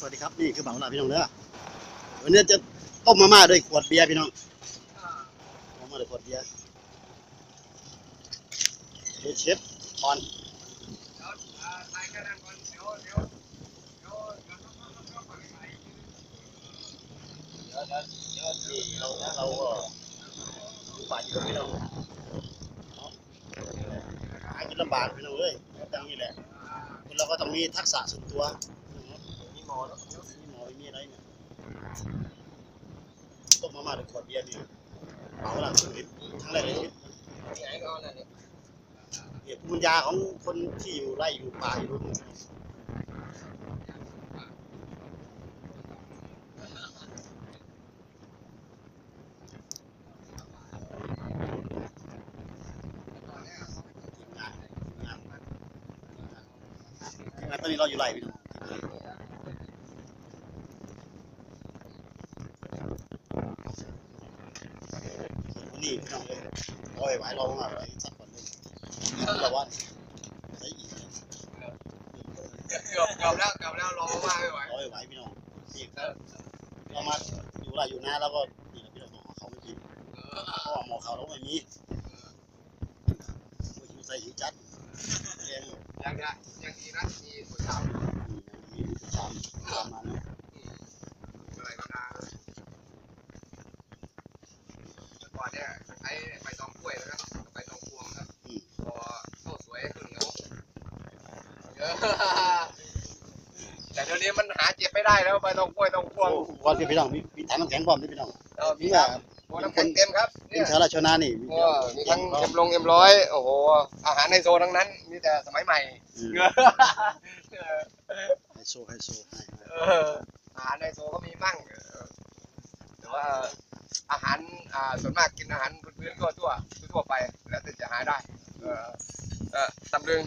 สวัสดีครับนี่คือบ่าวลาพี่น้องเด้อวันนี้จะต้มมาม่าด้วยขวดเบียร์พี่น้องต้มมาม่าด้วยขวดเบียร์เดี๋ยเชฟออนนี่เราเราก็อยู่ป่าอยู่กับพี่น้องหากินลำบากพี่น้องเอ้ยต้องนี่แหละคนเราก็ต้องมีทักษะส่วนตัว หมอแล้วมีหมอไม่มีอะไรเนี่ยต้มามาด้วยขวดเบียร์เนี่ยเมาหลังสุดฤทธิ์ครั้งแรกในชีวิตเนี่ยภูมิปัญญาของคนที่อยู่ไร่อยู่ป่าอยู่นู่นทีมงานทีมงานทีมงานตอนนี้เราอยู่ไร่พี่น้อง วันนี้พี่น้องเลย ร้อยไหวรอมาไหวสักคนหนึ่งแต่ว่าใช้อีกเกือบเกือบแล้วเกือบแล้วรอมาไม่ไหวร้อยไหวพี่น้องนี่ครับเรามาอยู่ไรอยู่หน้าแล้วก็นี่พี่น้องเขาไม่กินเพราะว่าหมอเขาเราไม่มีไม่หิวใส่หิวจัดเองยังยังยังดีนะมีหัวเช้ามีชามประมาณนี้อะไรก็ได้เมื่อก่อนเนี่ย ใช้ใบตองกล้วยนะครับใบตองพวงครับพอข้าสวยข้าวเหนียวเยอะแต่เดี๋ยวนี้มันหาเก็บไม่ได้แล้วใบตองกล้วยตองพวงก่อนพี่น้องมีมีถังน้ำแข็งพร้อมพี่น้องเออมีคว่ารับโอ้น้ำแข็งเต็มครับเป็นชาวราชนานี่มีทั้งเอ็มลงเอ็มร้อยโอ้โหอาหารในโซนทั้งนั้นมีแต่สมัยใหม่ไฮโซไฮโซอออาหารในโซก็มีมั่งเออแต่ว่า อาหารอ่าส่วนมากกินอาหารพื้นๆทั่วทั่วๆทั่วๆไป แล้วแต่จะหาได้ เออเออตำลึง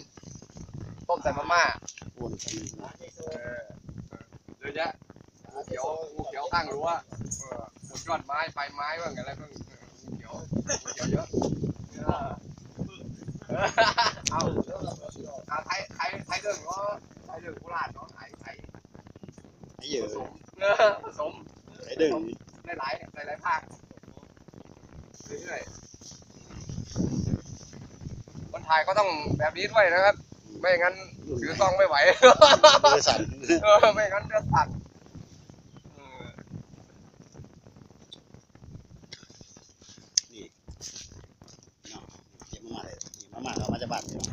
ต้มใส่มาม่าอ้วนกันนะเออเยอะแยะงูเขียวงูเขียวข้างรั้วเออบนยอดไม้ใบไม้บ้างอะไรบ้างเอองูเขียวงูเขียวเยอะเออเอาเอาไทยไทยไทยเรื่องก็ไทยเรื่องโคราชเนาะไทยไทยไอ้เหี้ยผสมเออผสมไอ้เด้ง หลายหลายหลายหลายภาคเรื่อยๆคนถ่ายก็ต้องแบบนี้ด้วยนะครับ ไม่งั้นถือกล้องไม่ไหว มือสั่น เออไม่งั้นจะสั่นเออ นี่เนาะเก็บมาม่าเลยนี่มาม่าเรามาจากบ้านนี่เนาะ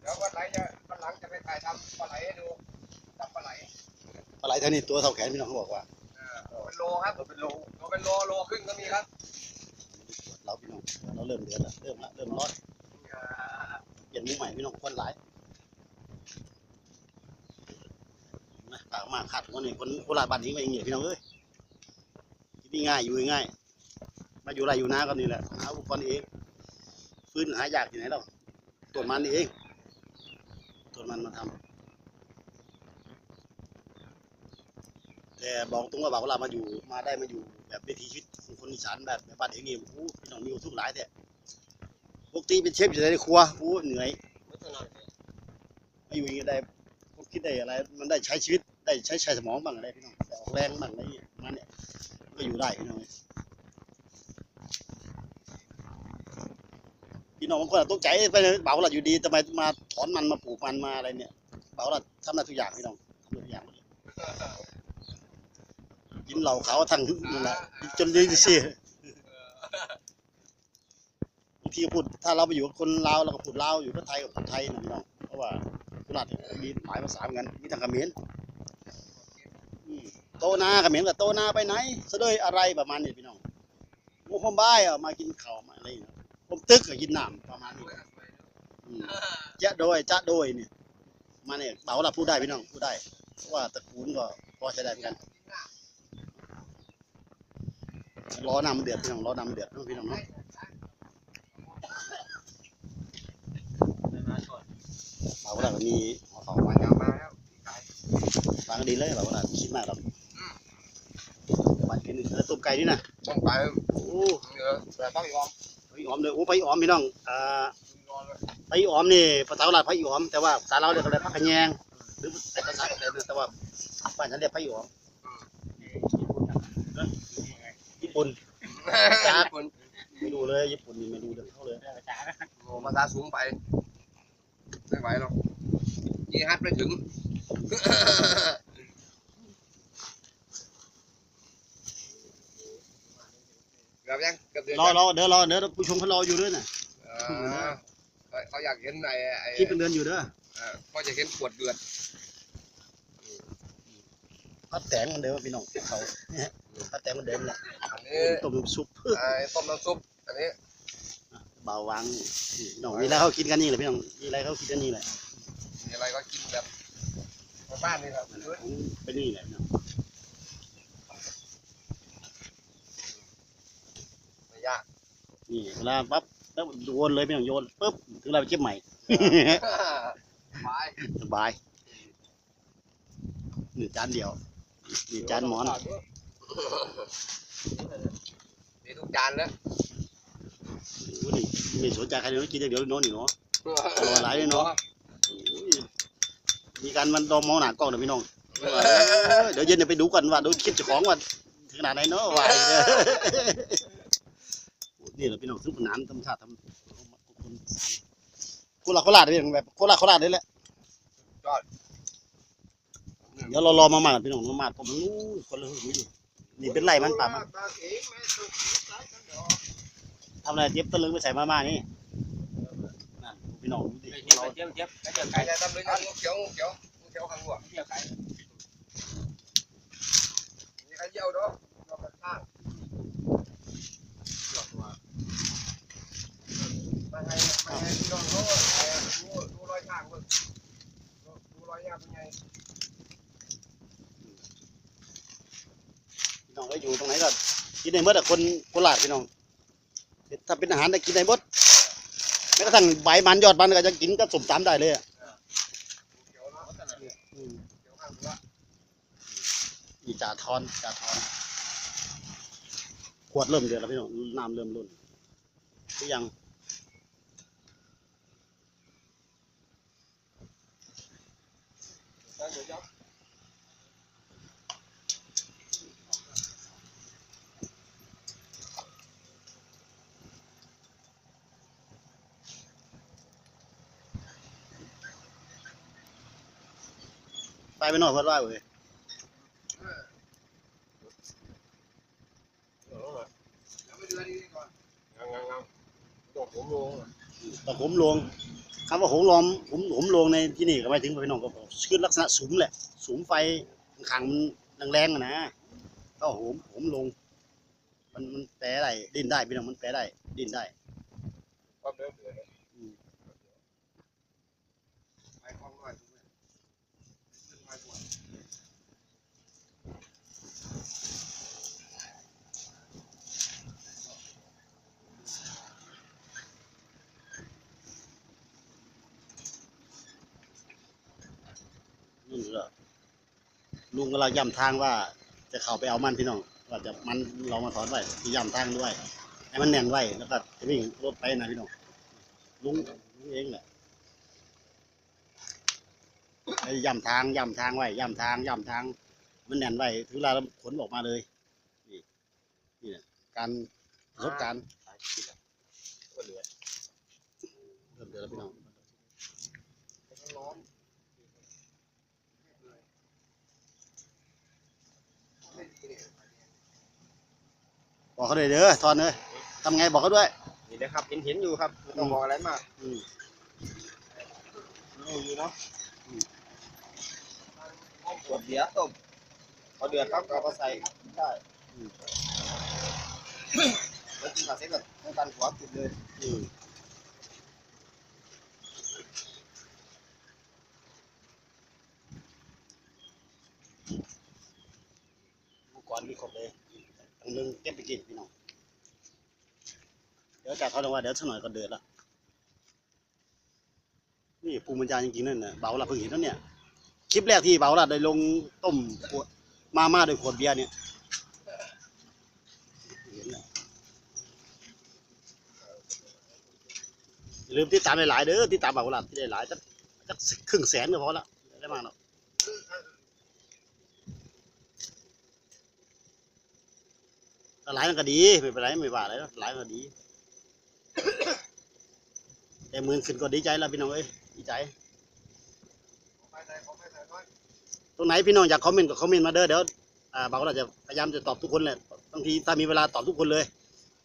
เดี๋ยววันไหนจะวันหลังจะไปถ่ายทำปลาไหลให้ดูทำปลาไหล ปลาไหลเท่า นี้ตัวเท่าแขนพี่น้องเขาบอกว่าเออเป็นโลครับเป็นโลโลเป็นโลโลครึ่งก็มีครับ เราพี่น้องเราเริ่มเดือดแล้วเริ่มละเริ่มร้อนเออเปลี่ยนมือใหม่พี่น้องคนหลายนะปากมากขาดคนนี้คนโคราชบ้านนี้ไม่อย่างเงี้ยพี่น้องเอ้ยที่นี่ง่ายอยู่ง่าย มาอยู่ไรอยู่นาก็นี่แหละหาอุปกรณ์เองฟื้นหายากที่ไหนเราต้นมันนี่เองต้นมันมาทำ แต่บอกตรงว่าบอกว่าเรามาอยู่มาได้มาอยู่แบบวิถีชีวิตของคนอีสานแบบแบบบ้านเองนี่โอ้โหพี่น้องมีความสุขหลายแต่ปกติเป็นเชฟอยู่ในครัวโอ้เหนื่อยไม่อยู่อย่างได้ผมคิดได้อะไร มันได้ใช้ชีวิตได้ใช้ใช้สมองบ้างอะไรพี่น้องได้ออกแรงบ้างอะไรอย่างเงี้ยมันเนี่ยก็อยู่ได้พี่น้องพี่น้องบางคนตกใจไปเลยเบาละอยู่ดีทำไมมาถอนมันมาปลูกมันมาอะไรเนี่ยเบาละทำได้ทุกอย่างพี่น้องทำได้ทุกอย่างหมดเลย กินเหล้าขาวทั้งนั่นแหละจนยืนสิบางทีก็พูดถ้าเราไปอยู่กับคนลาวเราก็พูดลาวอยู่กับไทยกับพูดไทยนะพี่น้องเพราะว่ากุหลาบมีหลายภาษาเหมือนกันมีทางเขมรอืมโตนาเขมรกับโตนาไปไหนเสดยอะไรประมาณนี้พี่น้องหมูพมบ้ายเอามากินข้าวมาอะไรอย่างเงี้ยผมตึกก็กินน้ำประมาณนี้อืมจะโดยจะโดยเนี่ยมาเนี่ยเบาละพูดได้พี่น้องพูดได้เพราะว่าตระกูลก็พอใช้ได้เหมือนกัน รอน้ำมันเดือดพี่น้องรอน้ำมันเดือดเนาะพี่น้องเนาะเบาละก็มีหัวเขาวันยาวมาแล้วพี่ไก่บางดีเลยแบบว่าคิดมากหรอกบัดกินแล้วต้มไก่นี่นะต้องไปโอ้เนื้อแต่ต้องยอมไปออมเลยโอ้ไปออมพี่น้องอ่ายอมเลยไปออมนี่ภาษาลาวไปออม แต่ว่าภาษาเราเรียกอะไรพักขะแยงหรือภาษาแต่แต่ว่าบ้านฉันเรียกพะหยวง ญี่ปุ่นจากคนไม่รู้เลยญี่ปุ่นนี่ไม่รู้เรื่องเขาเลยโอ้ภาษาสูงไปไม่ไหวหรอกยี่ฮัดไม่ถึงเกือบยังเกือบเดือนรอยังรอเดี๋ยวรอเดี๋ยวผู้ชมเขารออยู่ด้วยน่ะเออเขาเขาอยากเห็นไอ้ไอ้คลิปเป็นเดือนอยู่เด้อเออเขาจะเห็นขวดเดือด พัดแตงเหมือนเดิมพี่น้องเขาเนี่ยพัดแตงเหมือนเดิมแหละอันนี้ต้มน้ำซุปไอ้ต้มน้ำซุปอันนี้เบาวางนี่พี่น้องมีอะไรเขากินกันนี่แหละพี่น้องมีอะไรเขากินกันนี่แหละมีอะไรก็กินแบบบ้านๆนี่ครับเป็นนี่แหละพี่น้องไม่ยากนี่เวลาปั๊บแล้วโยนเลยพี่น้องโยนปุ๊บถึงเราไปเก็บใหม่ไปสบายหนึ่งจานเดียวนี่ จานหมอน มีทุกจานแล้วโอ้ยนี่ไม่สนใจใครเลยกินอย่างเดียวโน้นนี่เนาะอร่อยหลายเลยเนาะโอ้ยมีการมันดอมมองหน้ากล้องนะพี่น้องเออเดี๋ยวเย็นเดี๋ยวไปดูกันว่าดูคลิปเจ้าของว่าถึงขนาดไหนเนาะว่าเนี่ยนี่แหละพี่น้องซึ่งผนานธรรมชาติทำโคราชโคราชพี่น้องแบบโคราชโคราชนี่แหละ เดี๋ยวเรารอมาหมากันพี่น้องมาหมาดผมนู้นคนละหึ่งอยู่นี่เป็นไรมันป่ามันทำอะไรเจ็บตะลึงไปใส่มาม่านี่นั่นพี่น้องดูดิเราเจี๊ยบเจี๊ยบเจอไก่ไก่จะลยนะงูเขียวเขียวเขียวข้างหัวเจี๊ยบไก่มีใครเยี่ยวด้วยเราไปข้างมาให้มาให้พี่น้องเขาดูดูรอยทางเพิ่งดูรอยยางเป็นไง พี่น้อง ก็อยู่ตรงไหนก็กินได้หมดอะคนโคราชพี่น้องถ้าเป็นอาหารได้กินได้หมดแม้กระทั่งใบมันยอดมันก็จะกินก็สมตามได้เลยอะงูเขียวเนาะอืมเขียวข้างหัวนี่จ่าทอนจ่าทอนขวดเริ่มเดือดแล้วพี่น้องน้ำเริ่มล้นหรือยังแล้เดี๋ยว ไปไปหน่อยเพื่อนว่าเว้ยแล้วไปเดือนนี้ก่อนงังงังงังตกผมลงต่ผมลงคำว่าหงลอมผมผมลงในที่นี่ก็หมายถึงพี่น้องก็ชื่อลักษณะสูงแหละ สูงไฟขังมันแรงๆนะก็โหมผมลง มันมันแปลได้ดิ้นได้พี่น้องมันแปลได้ดิ้นได้ ความเร็วเดือนไปคล้องหน่อยขึ้นไปบวช นู่นก็ลุง ก็เราย้ำทางว่า จะเข้าไปเอามันพี่น้องว่าจะมันเรามาถอนไว้ที่ย้ำทางด้วยให้มันแน่นไว้แล้วก็จะวิ่งรถไปนะพี่น้องลุงลุงเองแหละให้ย้ำทางย้ำทางไว้ย้ำทางย้ำทาง มันแน่นไว้ถึงเวลาเราขนออกมาเลย นี่นี่แหละการประสบการณ์เริ่มเดือดแล้วพี่น้อง ร้อน บอกเขาเลยเด้อทอนเลยทำไงบอกเขาด้วย นี่นะครับเห็นเห็นอยู่ครับไม่ต้องบอกอะไรมากอืมนี่อยู่เนาะขวดเบียร์ต้มพอเดือดครับก็เอามาใส่ได้แล้วกินกับเซ็กแบบต้องการหัวติดเลยอืมอุปกรณ์มีครบเลย ต้องเรื่องเก็บไปกินพี่น้อง เดี๋ยวจากเขาลงว่าเดี๋ยวสักหน่อยก็เดือดละนี่ภูมิปัญญาจริงๆนั่นน่ะเบาละเพิ่งเห็นแล้วเนี่ย คลิปแรกที่เบาละได้ลงต้มขวดมาม่าด้วยขวดเบียร์เนี่ยลืมติดตามหลายๆเด้อติดตามเบาละที่ได้หลายจักครึ่งแสนก็พอละไม่ได้มากหรอก ถ้าหลายนั่นก็ดีไม่เป็นไรไม่ว่าอะไรหรอกหลายก็ดี แต่หมื่นขึ้นก็ดีใจแล้วพี่น้องเอ้ยดีใจ ตรงไหนพี่น้องอยากคอมเมนต์ก็คอมเมนต์มาเด้อเดี๋ยวอ่าบ่าวเราจะพยายามจะตอบทุกคนแหละบางทีถ้ามีเวลาตอบทุกคนเลย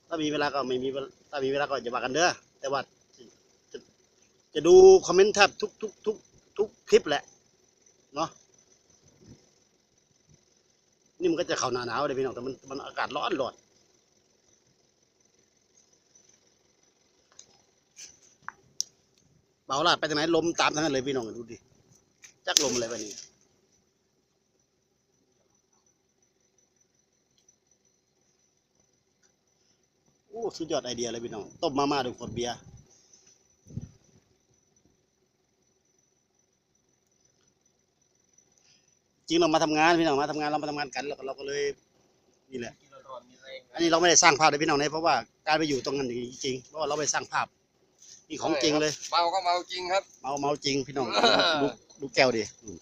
ถ้ามีเวลาก็ไม่มีเวลาถ้ามีเวลาก็จะว่ากันเด้อแต่ว่าจะจะจะดูคอมเมนต์แทบทุกทุกทุกทุกคลิปแหละเนาะ นี่มันก็จะเข้าหนาหนาวเลยพี่น้องแต่มันมันอากาศร้อนร้อนเบาลาดไปทางไหนลมตามทางนั้นเลยพี่น้องดูดิจักลมอะไรไปนี่โอ้สุดยอดไอเดียเลยพี่น้องต้มมาม่าด้วยขวดเบียร์ จริงเรามาทำงานพี่น้องมาทำงานเรามาทำงานกันแล้วก็เราก็เลยนี่แหละ กินร้อนๆมีแรงอันนี้เราไม่ได้สร้างภาพเลยพี่น้องนะเพราะว่าการไปอยู่ตรงนั้นจริงๆเพราะว่าเราไปสร้างภาพนี่ของจริงเลย เมาก็เมาจริงครับ เมาเมาจริงพี่น้องดูดูแก้วดิอืม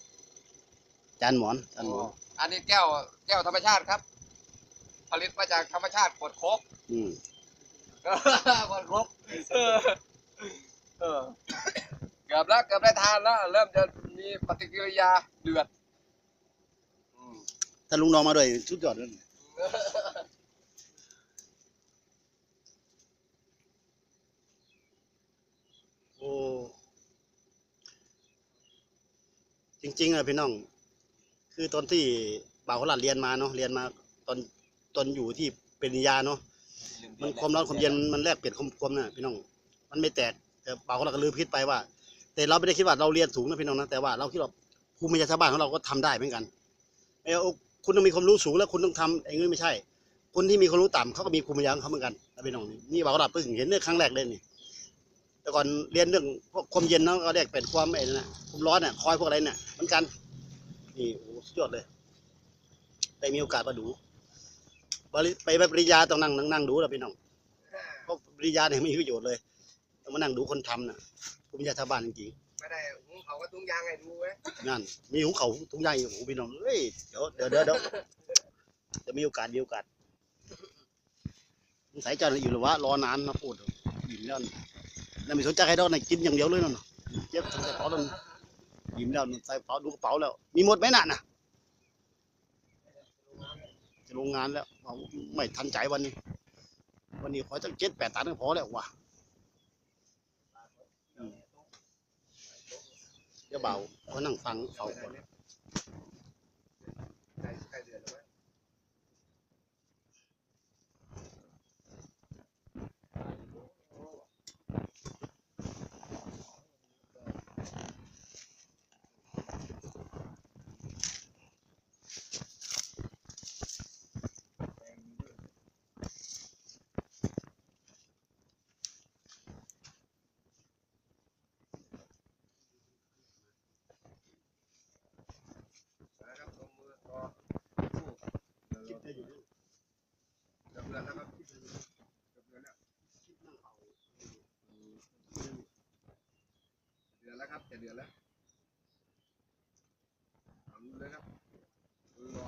จานหมอนจานหมอนอันนี้แก้วแก้วธรรมชาติครับ ผลิตมาจากธรรมชาติขวดโคก อืมขวดโคกเออเออเกือบแล้วเกือบได้ทานแล้วเริ่มจะมีปฏิกิริยาเดือดอืม ถ้าลุงน้องมาด้วยสุดยอดเลยโอ้จริงๆอะพี่น้อง คือตอนที่บ่าวเขาหลานเรียนมาเนาะเรียนมาตอนตอนอยู่ที่เปริญญาเนาะมันความร้อนความเย็นมันแลกเปลี่ยนความความน่ะพี่น้อง มันไม่แตกแต่บ่าวเขาหลานก็ลืมคิดไปว่า แต่เราไม่ได้คิดว่าเราเรียนสูงนะพี่น้องนะแต่ว่าเราคิดว่าภูมิปัญญาชาวบ้านของเราก็ทำได้เหมือนกันเออ คุณต้องมีความรู้สูงแล้วคุณต้องทำไอ้นี่ไม่ใช่ คนที่มีความรู้ต่ำเขาก็มีภูมิปัญญาของเขาเหมือนกันนะพี่น้องนี่บ่าวเขาหลานเพิ่งเห็นเรื่องครั้งแรกเลยนี่แต่ก่อนเรียนเรื่องพวกความเย็นเนาะก็แลกเปลี่ยนความไอ้นั่นนะความร้อนเนี่ยคอยพวกอะไรเนี่ยเหมือนกันนี่โอ้สุดยอดเลยได้มีโอกาสมาดูบริไปไปปริญญาต้องนั่งนั่งนั่งดูแล้วพี่น้องเพราะปริญญาเนี่ยไม่มีประโยชน์เลยต้องมานั่งดูคนทำน่ะภูมิปัญญาชาวบ้านจริง ไม่ได้หุงเขาก็ตุ้งยางให้ดูเว้ยนั่นมีหุงเขาทุกอย่างอยู่โอ้โหพี่น้องเอ้ยเดี๋ยวเดี๋ยวเดี๋ยวเดี๋ยวจะมีโอกาสมีโอกาสสงสัยจ้าหน้าอยู่หรือว่ารอนานนะพูดยิ้มแล้วน่ะแล้วไม่สนใจใครดอกนะกินอย่างเดียวเลยนั่นน่ะเจ็บใส่กระเป๋าแล้วนะยิ้มแล้วใส่กระเป๋าดูกระเป๋าแล้ว มีหมดไหมน่ะน่ะจะลงงานแล้วเอาไม่ทันใจวันนี้ วันนี้ขอจังเจ็ดแปดตันก็พอแล้วว่ะอืม เดี๋ยวเบาเขานั่งฟังเขาก่อน ใกล้ใกล้เดือดแล้วเว้ย นะครับลงมือต่อสู้เดือด คิดได้อยู่ เดือดแล้วครับเดือดแล้วเดื อดแล้วครับจะเดือดแล้วทำเลยครับมือรอ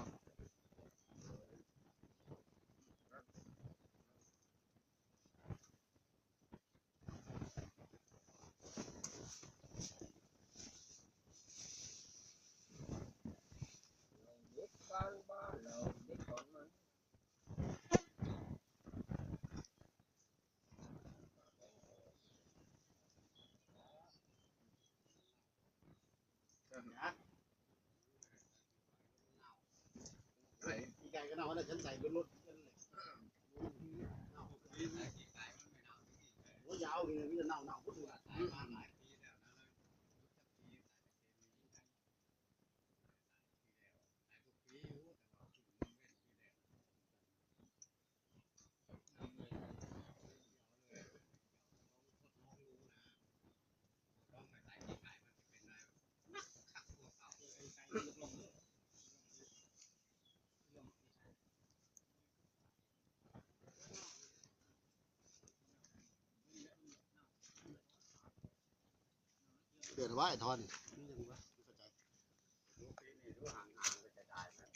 บ้านบ้านเราเด็กของมัน ไหนอีกไก่ก็น่าว่าฉันใส่บนรถหัวยาวอย่างนี้จะเน่าเน่าพุทธะ เดือดว่าไอ้ทอน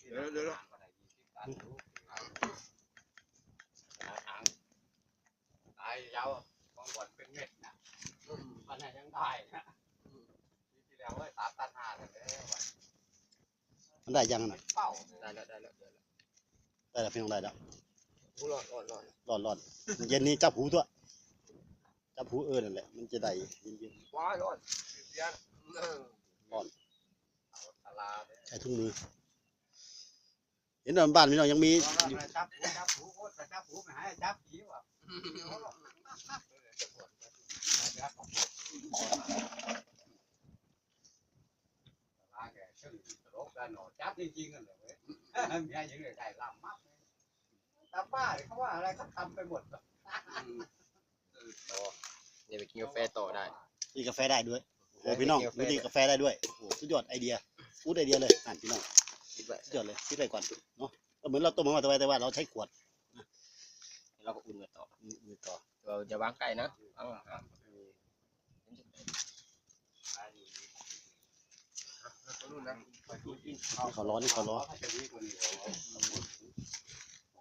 เดี๋ยวเดี๋ยวายยาวบางบ่อนเป็นเม็ดนะมันไหนยังได้นะปีที่แล้วเว้ยสามตันห้าเลยวันมันได้ยังน่ะเป้าได้แล้วได้แล้วได้แล้วได้แล้วพี่น้องได้แล้วหูรอดรอดรอดร้อนร้อนเย็นนี้จับหูตัวจับหูเออนั่นแหละมันจะได้เย็นเย็นว้ายรอด เสียงร้อนเอาตลาดเนี่ยใช้ถุงมือ เห็นว่าบ้านพี่น้องยังมีจับจับหูโคตรจับหูไม่ให้จับผีว่ะจับจริงๆกันเลยเว้ยมีอะไรยังไงได้ลำมากตาป้าเขาว่าอะไรเขาทำไปหมดเนี่ยไปกินกาแฟต่อได้มีกาแฟได้ด้วย อ้พี่น้องมีดีกาแฟได้ด้วยโอ้สุดยอดไอเดียฟูดไอเดียเลยอ่านพี่น้องคิดไว้สุดยอดเลยคิดไปก่อนเนาะก็เหมือนเราต้มมาแต่ว่าแต่ว่าเราใช้ขวดเราก็อุ่นกันต่อมือต่อเราจะวางไก่นะวางห่างเขาร้อนนี่เขาร้อน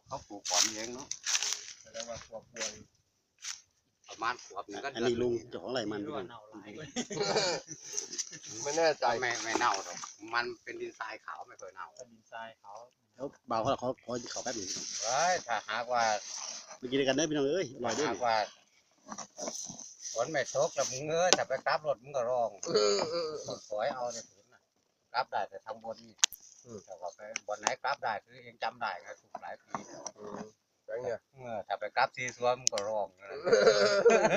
เขาปลูกก่อนเองเนาะแสดงว่าพวกพวง ประมาณขวบหนึงก็อันนี้ลุงเจ้าของไรมันพี่น้องไม่แน่ใจ ไม่ไม่เน่าหรอกมันเป็นดินทรายขาวไม่เคยเน่าดินทรายเขาแล้วบ่าวเขาเขาเขาเขาแป๊บหนึงพี่น้องเฮ้ยถ้าหากว่าไปกินด้วยกันเด้อพี่น้องเอ้ยอร่อยด้วยหากนี่ว่าฝนไม่ตกแล้วมึงเงยถ้าไปกลับรถมึงก็ร้องสวยเอาในถุนน่ะกลับได้แต่ทางบนนี่แต่ว่าไปบนไหนกลับได้คือเองจำได้ไงถูกหลายปี แล้วแบงเนี่ยเออถ้าไปกลับซีซัวมึงก็ร้องนะ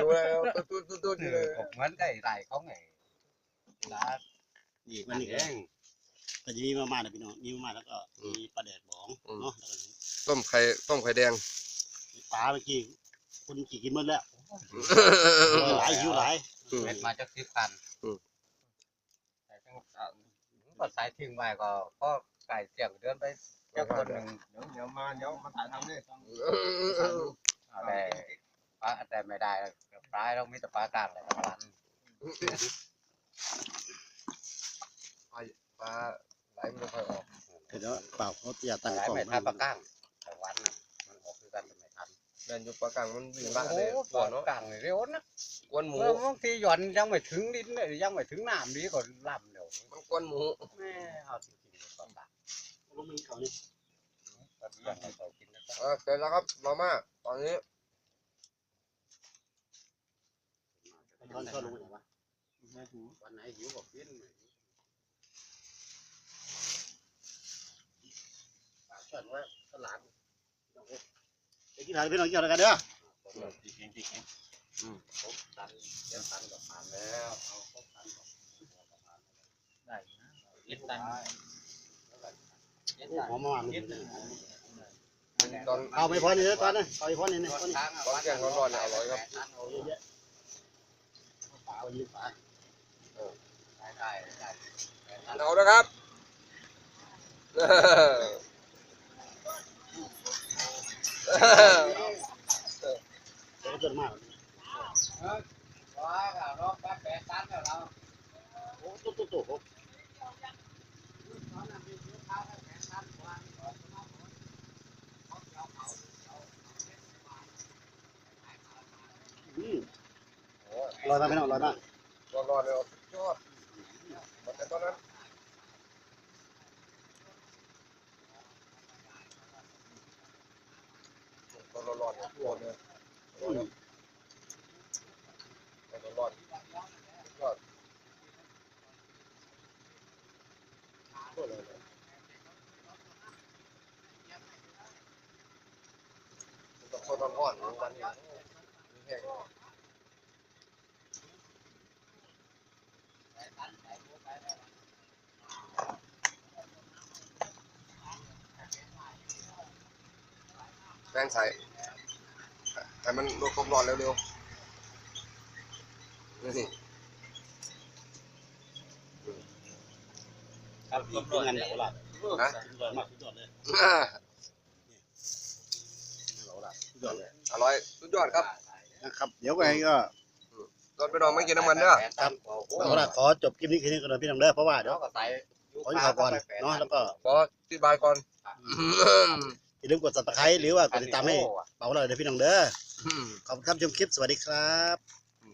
ดูแล้วตุ๊ดตุ๊ดตุ๊ดเอเลยอเหมือนกับไอ้ไรเขาไงร้านนี่วันั่นนนี้เอก็ง ก็จะมีมาม่านะพี่น้องมีมาม่าแล้วก็มีปลาแดกบองเนาะแล้วก็ต้มไข่ต้มไข่แดงมีปลาเมื่อกี้คนกี่กินหมดแล้วหลายหิวหลายเม็ดมาจากสิบคันอืม แต่ทั้งอะก็ใส่ทิ้งไว้ก็ก็ไก่เสี่ยงเดินไป เจ้าคนหนึ่งเดี๋ยวเดี๋ยวมาเดี๋ยวมาถ่ายทำนี่แต่ปลาแต่ไม่ได้ปลาเรามีแต่ปลากลางเลยปลาปลาไหลไม่ค่อยออกเดี๋ยวเปล่าเขาจะตั้งหลายกล้องไม่ทันปลากลางแต่วันน่ะมันออกคือกันไม่ทันเดินอยู่ปลากลางมันวิ่งบ้าโอ้เลยโหปวดเนาะกลางเร็วนะกวนหมูเมื่อบางทีหย่อนยังไม่ถึงดินเลยยังไม่ถึงน้ำดีก็ล่ำเดี๋ยวมันกวนหมูแม่เอาจริงๆตอนตักลง มือเขานี่ตอนตักเออเสร็จแล้วครับมาม่าตอนนี้ตอนเขาลงไหนวะวันไหนหิวก็กินช่วยว่าตลาดไปกินอาหารพี่น้องเกี่ยวกันเด้อครบตันเดี๋ยวตันก็ผ่านแล้วเอาครบตันก็ผ่านได้นะเจ็ดตัน หอมมากตอนเอาไม่พอนี่ตอนนั้นเอาไม่พอนี่นี่ตตออนนนี้ช้างตอนแกงร้อนๆเนี่ยอร่อยครับเอาเยอะๆปลาวันนี้ปลาได้ได้ได้เอาแล้วครับเดี๋ยวเกินมากว้าวรอบแป๊บแปดตันแล้วเราโอ้ตุ๊ตุ๊ตุ๊ อืมลอยมาไม่น้องลอยมาร้อนๆเลยสุดยอดหมดแต่ตอนนั้นตอนร้อนๆเนี่ยร้อนเลยร้อนตอนร้อนๆยอดต้องคนร้อนๆวันนี้แห้งแป้งใส่ให้มันลดความร้อนเร็วๆนี่ครับอีกเป็นงานเหลาหลับนะสุดยอดมากสุดยอดเลยอ่าเหลาหลับสุดยอดเลยอร่อยสุดยอดครับ นะครับ เดี๋ยวไงก็รถไปนอนไม่กินน้ำมันเด้อเอาละขอจบคลิปนี้แค่นี้ก่อนนะพี่น้องเด้อเพราะว่าเดี๋ยวก็ใส่ขอที่ข่าวก่อนเนาะแล้วก็ขออธิบายก่อนอย่าลืมกด subscribe หรือว่ากดติดตามให้เป๋าเราเด้อพี่น้องเด้ออืมขอบคุณครับชมคลิปสวัสดีครับ